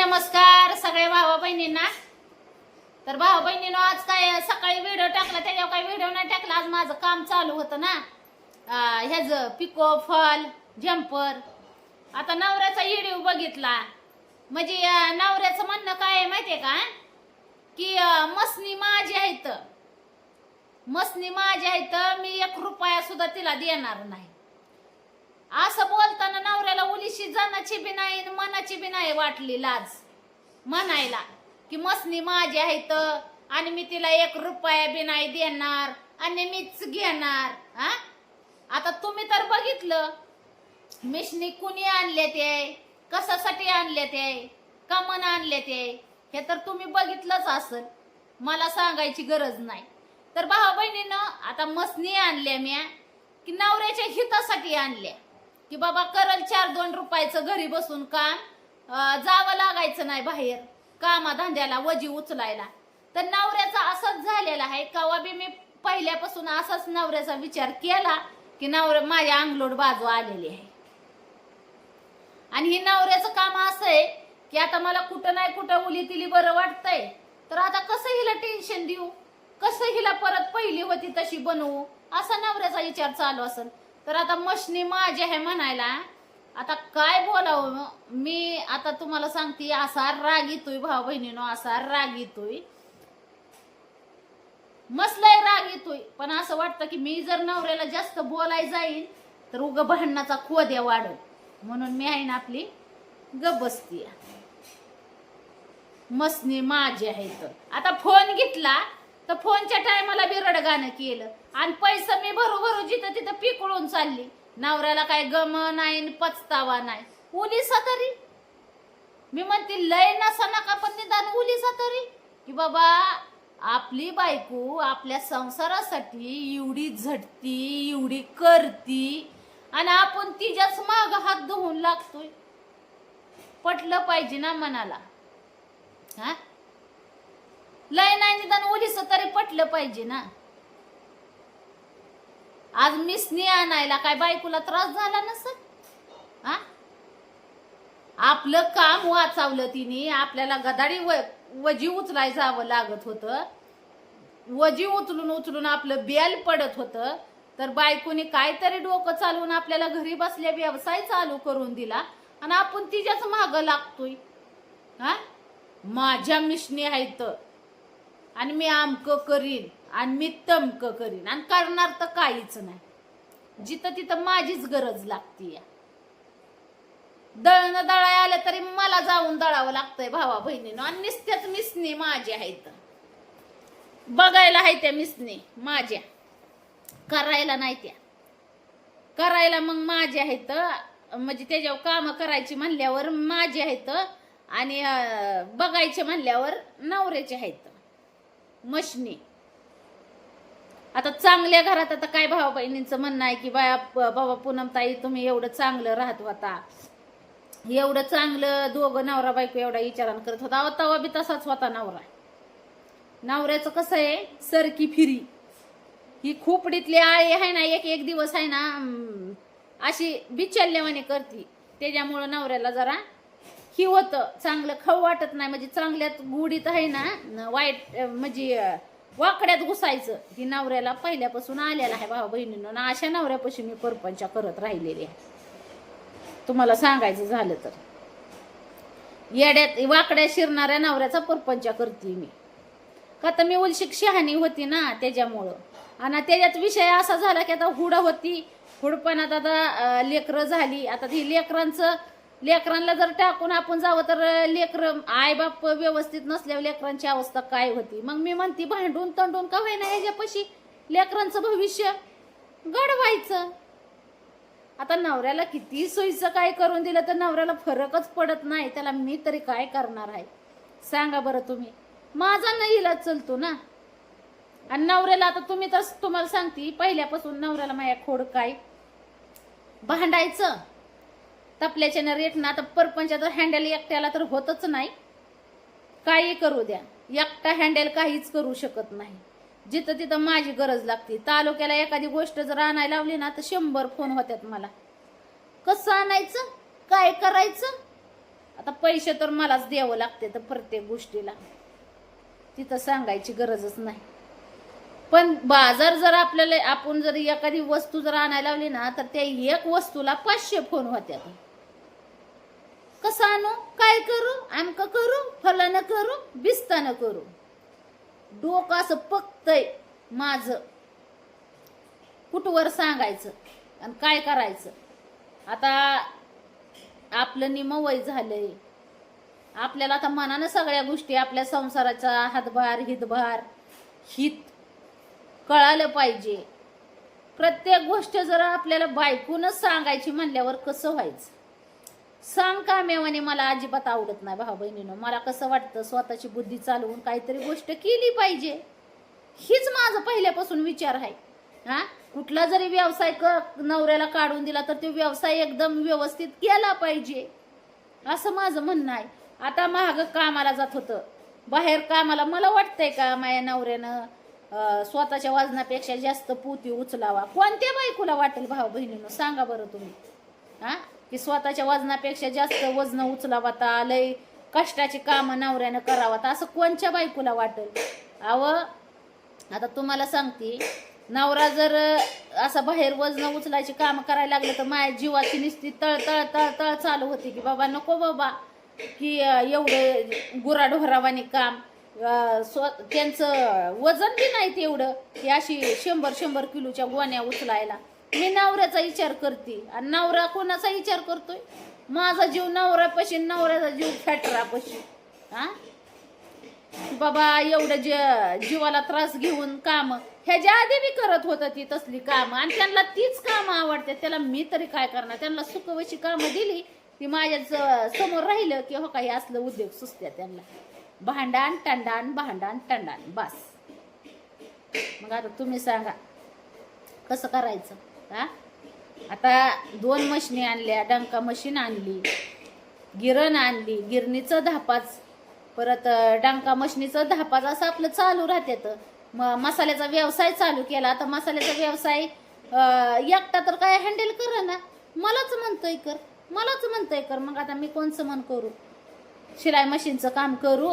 नमस्कार सगळ्या भावा बहिणींना. तर भावा बहिणीनं आज काय सकाळी व्हिडिओ टाकला त्याच्यावर काही व्हिडिओ नाही टाकला आज माझं काम चालू होतं ना. ह्याच ह्याचं पिको फॉल जम्पर आता नवऱ्याचा व्हिडिओ बघितला. म्हणजे नवऱ्याचं म्हणणं काय आहे माहितीये का? की मसनी माझी आहेत. मसनी माझी आहेत मी एक रुपया सुद्धा तिला देणार नाही. असं बोलताना नवऱ्याला उलीशी जाण्याची बी नाही मन मनाची बी नाही वाटली लाज. म्हणायला की मसनी माझी आहेत आणि मी तिला एक रुपया बी नाही देणार आणि मीच घेणार हा? आता तुम्ही तर बघितलं. मिशनी कुणी आणले ते? कशासाठी आणले ते? कमन आणले ते? हे तर तुम्ही बघितलंच असेल. मला सांगायची गरज नाही. तर भावा बहिणीनं आता मसनी आणल्या म्या की नवऱ्याच्या हितासाठी आणल्या. की बाबा करल चार दोन रुपयाचं घरी बसून काम जावं लागायचं नाही बाहेर कामा धंद्याला वजी उचलायला. तर नवऱ्याचा असंच झालेला आहे. कवा बी मी पहिल्यापासून असाच नवऱ्याचा विचार केला की नवऱ्या माझ्या अंगलोड बाजू आलेली आहे. आणि ही नवऱ्याचं काम असं आहे की आता मला कुठं नाही कुठं उली तिली बरं वाटतंय. तर आता कसं हिला टेन्शन देऊ? कसं हिला परत पहिली होती तशी बनवू? असा नवऱ्याचा विचार चालू असेल तर आता मशनी माझी आहे म्हणायला आता काय बोलावं? मी आता तुम्हाला सांगते असा राग येतोय भाऊ बहिणीनो असा राग येतोय. मसलाय राग येतोय पण असं वाटतं की मी जर नवऱ्याला जास्त बोलाय जाईन तर उग भांडणाचा खोद्या वाढल. म्हणून मी आहे ना आपली ग मसनी माझी आहे तर. आता फोन घेतला तर फोनच्या टायमाला बी रडगाणं केलं. आणि पैसा मी भरू भरू जिथं तिथं पिकळून चालली. नवऱ्याला काय गम नाही पचतावा नाही. उलिसा तरी. मी म्हणते लय नसा नका पण निदान उलिसा तरी. की बाबा आपली बायको आपल्या संसारासाठी एवढी झटती एवढी करती आणि आपण तिच्याच माग हात धुवून लागतोय. पटलं पाहिजे ना मनाला. हा? लय नाही निदान ओलीस तरी पटलं पाहिजे ना. आज मिसनी आणायला. काय बायकोला त्रास झाला नसत हा? आपलं काम वाचावलं तिने. आपल्याला गदाडी व वजी उचलाय जावं लागत होतं. वजी उचलून उचलून आपलं बेल पडत होतं. तर बायकोने काहीतरी डोकं चालवून आपल्याला घरी बसल्या व्यवसाय चालू करून दिला. आणि आपण तिच्याच माग लागतोय. हा? माझ्या मिशनी आहेत आणि मी आमक करीन. आणि मी तमक करीन. आणि करणार तर काहीच नाही. जिथं तिथं माझीच गरज लागती या दळणं दळाय आलं तरी मला जाऊन दळावं लागतंय भावा बहिणीनं. आणि नुसत्याच मिसनी माझ्या आहेत बघायला आहे त्या मिसनी माझ्या. करायला नाही त्या. करायला मग माझे आहेत म्हणजे त्याच्यावर कामं करायची म्हणल्यावर माझी आहेत आणि बघायचे म्हणल्यावर नवऱ्याचे आहेत मशनी. आता चांगल्या घरात आता काय भावा बहिणींचं म्हणणं आहे की बाया बाबा पूनमताई तुम्ही एवढं चांगलं राहत होता एवढं चांगलं दोघं नवरा बायको एवढा विचारान करत होता. अहो, तवा बी तसाच होता नवरा. नवऱ्याचं कसं आहे सरकी फिरी. ही खोपडीतली आळी आहे ना एक एक दिवस आहे ना अशी बिचल्यवाने करती. त्याच्यामुळं नवऱ्याला जरा ही होतं. चांगलं खाऊ वाटत नाही. म्हणजे चांगल्यात गुडीत आहे ना वाईट म्हणजे वाकड्यात घुसायचं. ही नवऱ्याला पहिल्यापासून आलेला आहे भावा बहिणीनं ना अशा नवऱ्यापाशी मी परपंचा करत राहिलेली आहे. तुम्हाला सांगायचं झालं तर. येड्यात वाकड्या शिरणाऱ्या नवऱ्याचा परपंचा करते मी. का तर मी उलशिक शहाणी होती ना त्याच्यामुळं. आणि त्याच्यात विषय असा झाला की आता हुड होती. हुडपणात आता लेकरं झाली. आता ती लेकरांचं लेकरांना जर टाकून आपण जावं तर लेकर आई बाप व्यवस्थित नसल्यावर लेकरांची अवस्था काय होती? मग मी म्हणती भांडून तंडून का होईना याच्यापाशी? लेकरांचं भविष्य घडवायचं. आता नवऱ्याला किती सोयीचं काय करून दिलं तर नवऱ्याला फरकच पडत नाही. त्याला मी तरी काय करणार आहे? सांगा बरं तुम्ही. माझा नाही इलाज चलतो ना? आणि नवऱ्याला आता तुम्ही तर तुम्हाला सांगते पहिल्यापासून नवऱ्याला माझ्या खोड काय भांडायचं. तपल्याच्या ना रेट ना आता परपंचा तर हँडल एकट्याला तर होतच नाही. काही करू द्या. एकटा हँडल काहीच करू शकत नाही. जिथं तिथं माझी गरज लागते. तालुक्याला एखादी गोष्ट जर आणायला लावली ना तर शंभर फोन होत्यात मला. कसं आणायचं? काय करायचं? आता पैसे तर मलाच द्यावं लागते तर प्रत्येक गोष्टीला. तिथं सांगायची गरजच नाही. पण बाजार जर आपल्याला आपण जर एखादी वस्तू जर आणायला लावली ना तर त्या एक वस्तूला पाचशे फोन होत्यात. कसं आणू? काय करू? आमकं करू? फलानं करू? बिस्तानं करू. डोकं असं पकतय माझ. कुठवर सांगायचं? आणि काय करायचं? आता आपलं निमवय झालंय. आपल्याला आता मनानं सगळ्या गोष्टी आपल्या संसाराचा हातभार हितभार हित कळालं पाहिजे. प्रत्येक गोष्ट जर आपल्याला बायकूनच सांगायची म्हणल्यावर कसं व्हायचं? सांग का मेवाने मला अजिबात आवडत नाही भाऊ बहिणीनं. मला कसं वाटतं स्वतःची बुद्धी चालवून काहीतरी गोष्ट केली पाहिजे. हीच माझा पहिल्यापासून विचार आहे. हा? कुठला जरी व्यवसाय क नवऱ्याला काढून दिला तर तो व्यवसाय एकदम व्यवस्थित केला पाहिजे. असं माझं म्हणणं आहे. आता महाग कामाला जात होतं. बाहेर कामाला मला वाटतंय का माझ्या नवऱ्यानं स्वतःच्या वजनापेक्षा जास्त पोती उचलावा? कोणत्या बायकोला वाटेल भाऊ बहिणीनं? सांगा बरं तुम्ही. हा? की स्वतःच्या वजनापेक्षा जास्त वजन उचलावता लय कष्टाची कामं नवऱ्यानं करावा. असं कोणच्या बायकोला वाटेल? अव आता तुम्हाला सांगते नवरा जर असं बाहेर वजन उचलायची कामं करायला लागलं तर माझ्या जीवाची निस्ती तळ तळ तळ तळ चालू होती की बाबा नको बाबा की एवढं एवढे गुराढोरावाने काम स्व त्यांचं वजन बी नाही एवढं की अशी शंभर शंभर किलोच्या गोण्या उचलायला. मी नवऱ्याचा विचार करते. आणि नवरा कोणाचा विचार करतोय? माझा जीव नवऱ्यापाशी नवऱ्याचा जीव फॅटरापाशी. हा? बाबा एवढं जे जीवाला त्रास घेऊन काम ह्याच्या आधी बी करत होतं ती तसली कामं. आणि त्यांना तीच कामं आवडते त्याला मी तरी काय करणार? त्यांना सुखवशी कामं दिली. ती माझ्यासमोर राहिलं की हो काही असलं उद्योग सुचत्या त्यांना. भांडण टंडाण भांडण टंडाण. बस. मग आता तुम्ही सांगा कसं करायचं? हा आता दोन मशिनी आणल्या डंका मशीन आणली गिरण आणली गिरणीचं धापाच परत डंका मशिनीचं मशनीचं धापाच असं आपलं चालू राहते म मसाल्याचा व्यवसाय चालू केला. तर मसाल्याचा व्यवसाय एकटा तर काय हँडल कर ना मलाच म्हणतोय कर मलाच म्हणतोय कर. मग आता मी कोणचं मन करू? शिलाई मशीनचं काम करू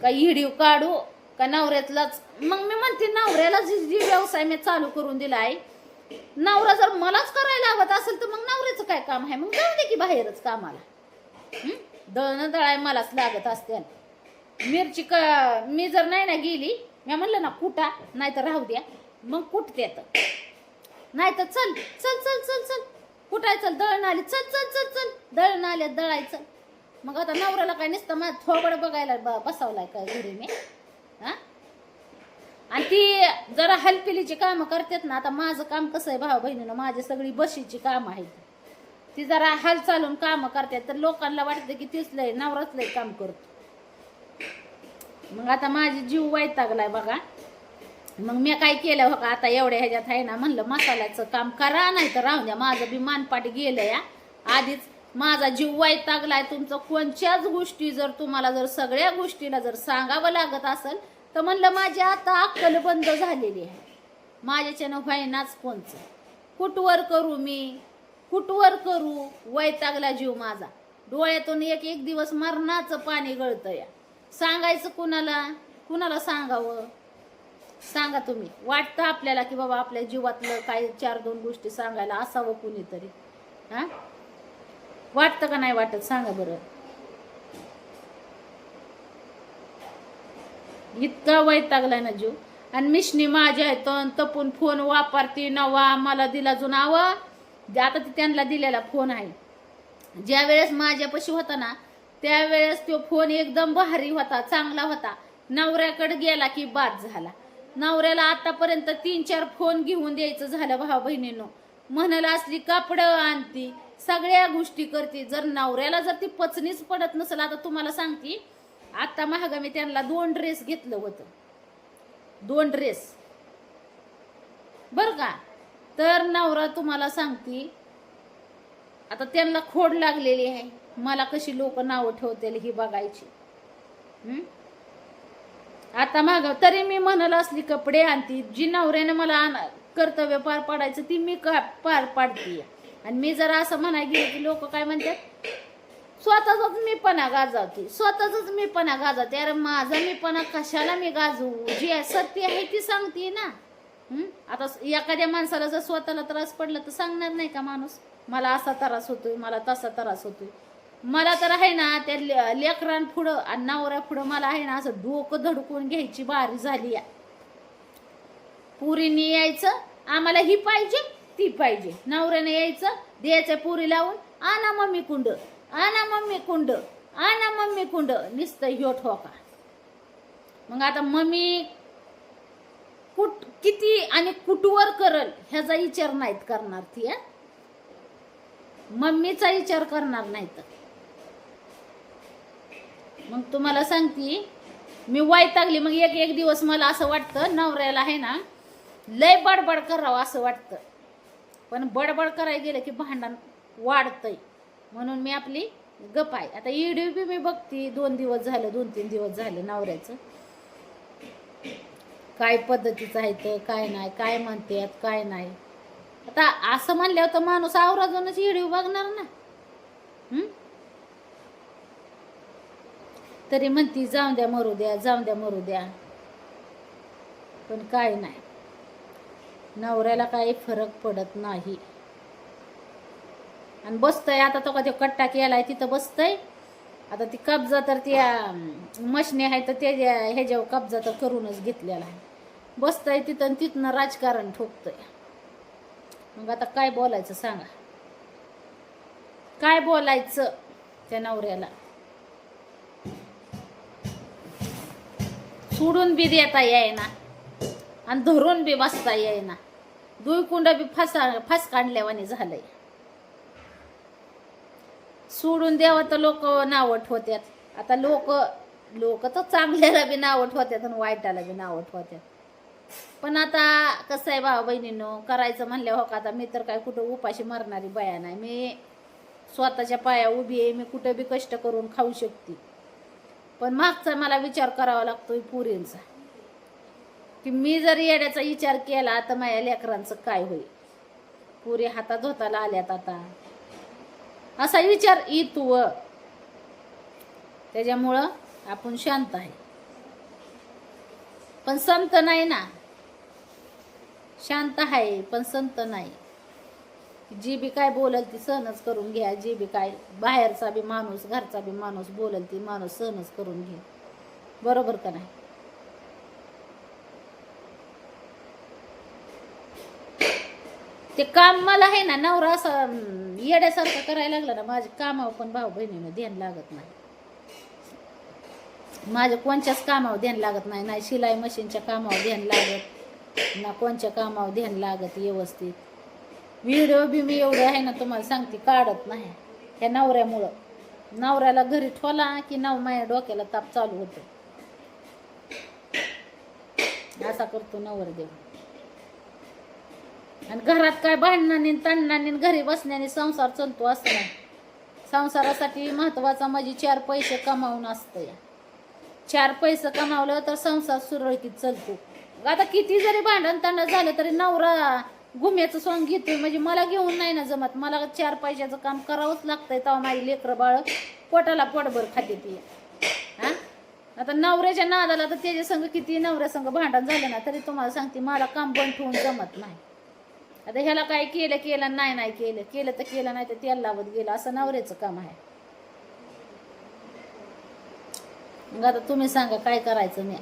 का हिडीव काढू का नवऱ्यातलाच? मग मी म्हणते नवऱ्याला जी जी व्यवसाय मी चालू करून दिला आहे नवरा जर मलाच करायला आवत असेल तर मग नवऱ्याचं काय काम आहे? मग जाऊ दे की बाहेरच कामाला. दळण दळणं दळाय मलाच लागत असते. मिरची क मी जर नाही ना गेली मी म्हणलं ना कुटा नाही तर राहू द्या. मग कुठते तर नाही तर चल चल चल चल चल. कुठाय चल दळण आली. चल चल चल चल. दळण आले दळायचं. मग आता नवऱ्याला काय नसतं मग थोबड बघायला ब- बसावलाय काय घरी मी? आणि ती जरा हलपिलीची कामं करतात ना आता माझं काम कसं आहे भाऊ बहिणीनं माझी सगळी बशीची कामं आहेत. ती जरा हाल चालून कामं करतात तर लोकांना वाटतं की तीच लय नवराच लय काम करतो. मग आता माझी जीव वैतागलाय बघा. मग मी काय केलं हो का आता एवढ्या ह्याच्यात आहे ना म्हणलं मसाल्याचं काम करा नाही तर राहू द्या. माझं बी मानपाट गेलं या आधीच माझा जीव वैतागलाय. तुमचं कोणत्याच गोष्टी जर तुम्हाला जर सगळ्या गोष्टीला जर सांगावं लागत असेल तर म्हणलं माझी आता अक्कल बंद झालेली आहे. माझ्याच्यानं व्हायनाच कोणचं? कुठवर करू मी? कुठवर करू? वैतागला जीव माझा. डोळ्यातून एक एक दिवस मरणाचं पाणी गळतं या. सांगायचं कुणाला? कुणाला सांगावं? सांगा तुम्ही. वाटतं आपल्याला की बाबा आपल्या जीवातलं काही चार दोन गोष्टी सांगायला असावं कुणीतरी. हां? वाटतं का नाही वाटत? सांगा बरं. इतका वैतागला ना जीव. आणि मिशनी माझ्या आहेत तपून फोन वापरते नवा मला दिला जुनावा आता ते त्यांना दिलेला फोन आहे. ज्या वेळेस माझ्यापाशी होता ना त्यावेळेस तो फोन एकदम भारी होता चांगला होता. नवऱ्याकडे गेला की बाद झाला. नवऱ्याला आतापर्यंत तीन चार फोन घेऊन द्यायचं झालं भाऊ बहिणीनं. म्हणाला असली कापडं आणती सगळ्या गोष्टी करते. जर नवऱ्याला जर ती पचनीच पडत नसेल आता तुम्हाला सांगते आता महाग मी त्यांना दोन ड्रेस घेतलं होतं. दोन ड्रेस बर का? तर नवरा तुम्हाला सांगती आता त्यांना खोड लागलेली आहे. मला कशी लोक नावं ठेवतील ही बघायची. आता माग तरी मी म्हणाल असली कपडे आणती जी नवऱ्याने मला आण- कर्तव्य पार पाडायचं ती मी का पार पाडते आणि मी जरा असं म्हणाय गेले की लोक काय म्हणतात? स्वतःचाच मीपणा गाजवते. स्वतःच मीपणा गाजवते. अरे माझा मीपणा कशाला मी गाजवू? जी आहे सत्य आहे ती सांगते ना. आता एखाद्या माणसाला जर स्वतःला त्रास पडला तर सांगणार नाही का माणूस? मला असा त्रास होतोय मला तसा त्रास होतोय. मला तर आहे ना त्या ले- लेकरांपुढं आणि नवऱ्या पुढं मला आहे ना असं डोकं धडकून घ्यायची बारी झाली आहे. पुरीने यायचं आम्हाला ही पाहिजे ती पाहिजे. नवऱ्याने यायचं द्यायचं पुरी लावून आणा मम्मी कुंड. आणा मम्मी कुंड आणा मम्मी कुंड नुसतं ह्यो ठोका हो मग आता मम्मी कुठ किती आणि कुठवर करल ह्याचा विचार नाहीत करणार ती मम्मीचा विचार करणार नाहीत. मग तुम्हाला सांगते मी वैतागली मग एक एक दिवस मला असं वाटतं नवऱ्याला आहे ना लय बडबड करावं असं वाटतं. पण बडबड करायला गेलं की भांडण वाढतंय. म्हणून मी आपली गप आहे. आता इडिओ बी मी बघते. दोन दिवस झालं दोन तीन दिवस झालं नवऱ्याचं. काय पद्धतीचं आहे तर काय नाही काय म्हणतात काय नाही. आता असं म्हणल्यावर तर माणूस आवराजूनच इडिओ बघणार ना. तरी म्हणती जाऊन द्या मरू द्या जाऊन द्या मरू द्या. पण काय नाही. नवऱ्याला काही फरक पडत नाही. आणि बसतंय. आता तो कधी तो कट्टा केलाय तिथं बसतंय. आता ती कब्जा तर त्या मशनी आहे तर ते ह्याच्यावर कब्जा तर करूनच घेतलेला आहे. बसतंय तिथं तिथनं राजकारण ठोकतंय. मग आता काय बोलायचं सांगा? काय बोलायचं त्या नवऱ्याला? सोडून बी देता येईना आणि धरून बी बसता येईना. दुई कुंड बी फसा फस काढल्यावानी झालंय. सोडून द्यावं तर लोक नावट होत्यात आता लोक लोक तर चांगल्याला बी नावट होत्यात आणि वाईटाला बी नावट होत्यात पण आता कसं आहे भाऊ बहिणींनो करायचं म्हणल्यावर हो का आता मी तर काय कुठं उपाशी मारणारी बाया नाही. मी स्वतःच्या पाया उभी आहे मी कुठं बी कष्ट करून खाऊ शकते. पण मागचा मला विचार करावा लागतोय पुरींचा. की मी जर येण्याचा विचार केला तर माझ्या लेकरांचं काय होईल? पुरी हातात धोताला आल्यात आता. असा विचार येतो त्याच्यामुळं आपण शांत आहे. पण संत नाही ना. शांत आहे पण संत नाही. जी बी काय बोलल ती सहनच करून घ्या. जी बी काय बाहेरचा बी माणूस घरचा बी माणूस बोलल ती माणूस सहनच करून घे बरोबर का नाही? ते काम मला आहे ना नवरा असं येड्यासारखं करायला लागलं ना माझ्या कामावर पण भाऊ बहिणीनं ध्यान लागत नाही. माझ्या कोणच्याच कामावर ध्यान लागत नाही नाही शिलाई मशीनच्या कामावर ध्यान लागत ना कोणच्या कामावर ध्यान लागत व्यवस्थित. व्हिडिओ बी मी एवढं आहे ना तुम्हाला सांगते काढत नाही. ह्या नवऱ्यामुळं. नवऱ्याला घरी ठोला की नव माझ्या डोक्याला ताप चालू होतो. असा करतो नवर देऊ आणि घरात काय भांडणाने तांडणाने घरी बसण्याने संसार चलतो असं नाही संसारासाठी महत्त्वाचा म्हणजे चार पैसे कमावून असतं या. चार पैसे कमावलं तर संसार सुरळीत चालतो. आता किती जरी भांडण तांडण झालं तरी नवरा गुम्याचं सॉंग घेतोय. म्हणजे मला घेऊन नाही ना जमत. मला चार पैशाचं काम करावंच लागतंय तेव्हा माझी लेकरं बाळ पोटाला पोटभर खाते ती. हा? आता नवऱ्याच्या नादाला तर त्याच्या संग किती नवऱ्या संघ भांडण झालं ना तरी तुम्हाला सांगते मला काम बंद ठेवून जमत नाही. आता ह्याला काय केलं केलं नाही नाही केलं. केलं तर केलं नाही तर तेल लावत गेलं. असं नवऱ्याचं काम आहे. मग आता तुम्ही सांगा काय करायचं नाही